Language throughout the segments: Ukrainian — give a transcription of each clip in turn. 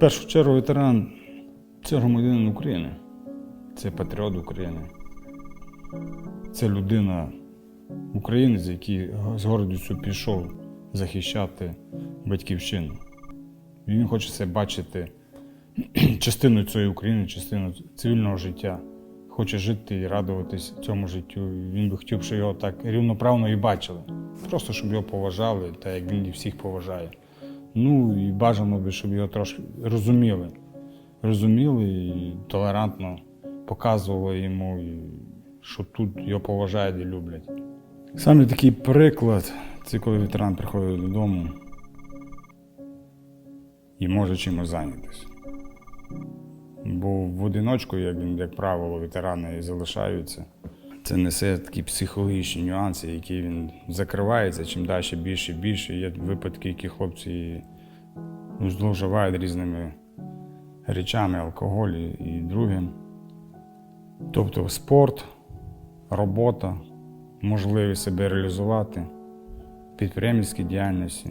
першу чергу ветеран це громадянин України, це патріот України, це людина українець, який з гордістю пішов захищати батьківщину. Він хоче себе бачити частиною цієї України, частиною цивільного життя. Хоче жити і радуватись цьому життю. Він би хотів, щоб його так рівноправно і бачили. Просто щоб його поважали, так як він всіх поважає. Ну і бажано би, щоб його трошки розуміли. Розуміли і толерантно показували йому, що тут його поважають і люблять. Саме такий приклад це коли ветеран приходить додому і може чимось зайнятися. Бо в одиночку, як, як правило, ветерани і залишаються. Це несе такі психологічні нюанси, які він закривається, чим далі більше і більше. Є випадки, які хлопці ну, зловживають різними речами, алкоголь і другим. Тобто спорт, робота, можливість себе реалізувати, підприємницькі діяльності.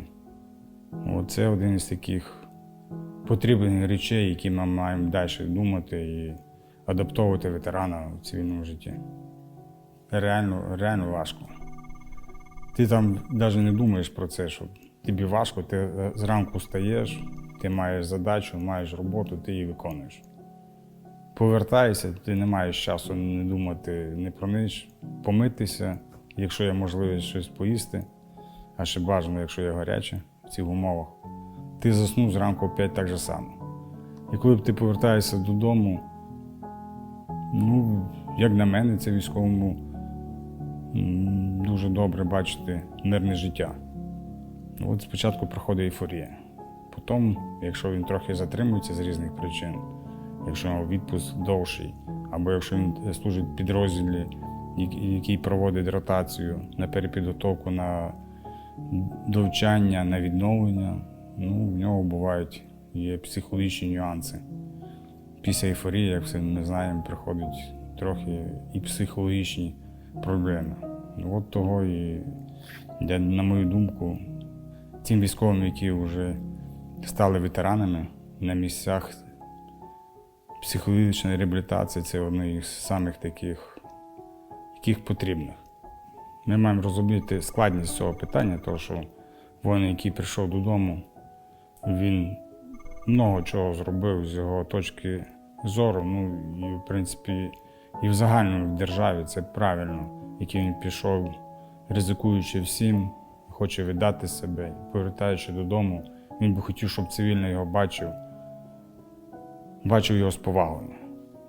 Це один із таких потрібних речей, які ми маємо далі думати і адаптовувати ветерана в цивільному житті. Реально, реально важко. Ти там навіть не думаєш про це, що тобі важко, ти е, зранку встаєш, ти маєш задачу, маєш роботу, ти її виконуєш. Повертаєшся, ти не маєш часу не думати не про ніч, помитися, якщо є можливість щось поїсти, а ще бажано, якщо є гаряче в цих умовах. Ти заснув зранку опять так же само. І коли б ти повертаєшся додому, ну, як на мене, це військовому дуже добре бачити мирне життя. От спочатку проходить ейфорія. Потім, якщо він трохи затримується з різних причин, якщо відпуск довший, або якщо він служить в підрозділі, який проводить ротацію на перепідготовку на довчання, на відновлення, ну, в нього бувають є психологічні нюанси. Після ейфорії, як все ми знаємо, приходять трохи і психологічні проблеми. От того і, на мою думку, тим військовим, які вже стали ветеранами на місцях, психологічна реабілітація це одне із самих таких, яких потрібних. Ми маємо розуміти складність цього питання, тому що воїн, який прийшов додому, він много чого зробив з його точки зору. Ну і в принципі, і в загальному в державі це правильно, який він пішов, ризикуючи всім, хоче віддати себе, повертаючи додому. Він би хотів, щоб цивільний його бачив, бачив його з повагою.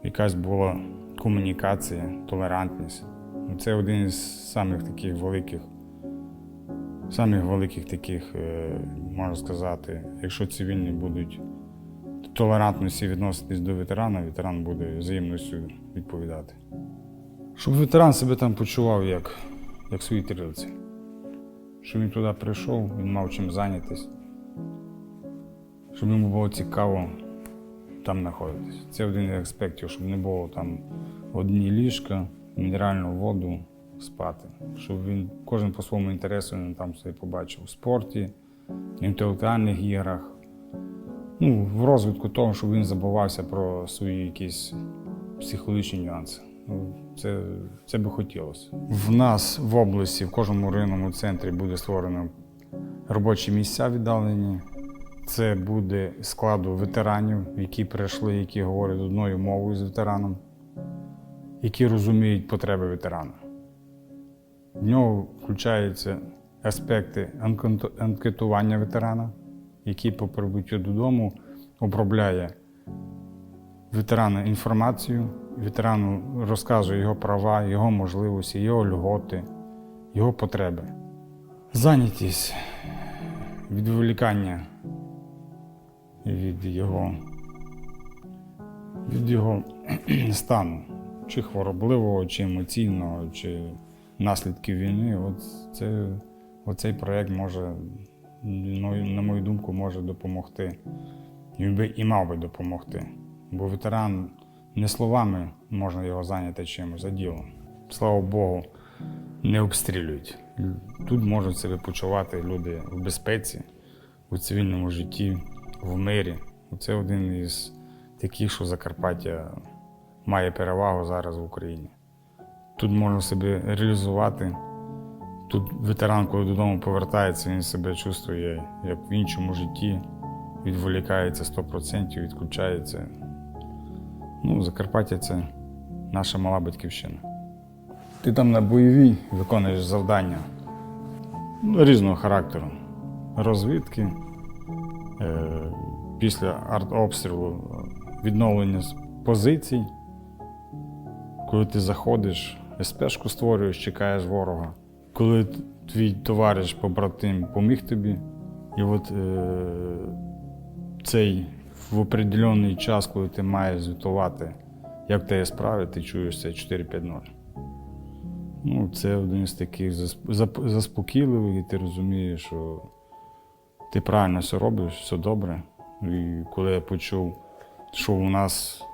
Якась була комунікація, толерантність. Ну, Це один із самих таких великих, самих великих таких, е, можна сказати, якщо цивільні будуть толерантності відноситись до ветерана, ветеран буде взаємністю відповідати. Щоб ветеран себе там почував як, як в своїй. Щоб він туди прийшов, він мав чим зайнятися. Щоб йому було цікаво там знаходитись. Це один із аспектів, щоб не було там одні ліжка, мінеральну воду спати. Щоб він кожен по своєму інтересу він там себе побачив в спорті, інтелектуальних іграх. Ну, в розвитку того, щоб він забувався про свої якісь психологічні нюанси. Ну, це, це би хотілося. В нас в області, в кожному районному центрі буде створено робочі місця віддалені. Це буде складу ветеранів, які прийшли, які говорять одною мовою з ветераном, які розуміють потреби ветерана. В нього включаються аспекти анкетування ветерана, який по прибуттю додому обробляє ветерана інформацію, ветерану розказує його права, його можливості, його льготи, його потреби. Зайнятість, відволікання від його, від його стану, чи хворобливого, чи емоційного, чи наслідків війни. От це, оцей проєкт може, на мою думку, може допомогти. І, би, і мав би допомогти. Бо ветеран не словами можна його зайняти чимось, а ділом. Слава Богу, не обстрілюють. Тут можуть себе почувати люди в безпеці, у цивільному житті, в мирі, Це один із таких, що Закарпаття має перевагу зараз в Україні. Тут можна себе реалізувати. Тут ветеран, коли додому повертається, він себе чувствує як в іншому житті, відволікається 100%, відключається. Ну, Закарпаття це наша мала батьківщина. Ти там на бойовій виконуєш завдання ну, різного характеру. Розвідки, е, після артобстрілу відновлення позицій. Коли ти заходиш, СПшку створюєш, чекаєш ворога. Коли твій товариш, побратим поміг тобі, і от е, цей в определений час, коли ти маєш звітувати, як тебе справи, ти чуєш це 4-5-0. Ну, це один з таких засп- заспокійливих, і ти розумієш, що ти правильно все робиш, все добре. І коли я почув, що у нас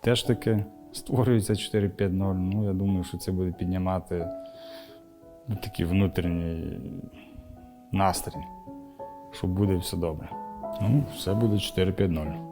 теж таке створюється 4-5-0, ну я думаю, що це буде піднімати ну, такий внутрішній настрій, що буде все добре. Ну, все буде 4-5-0.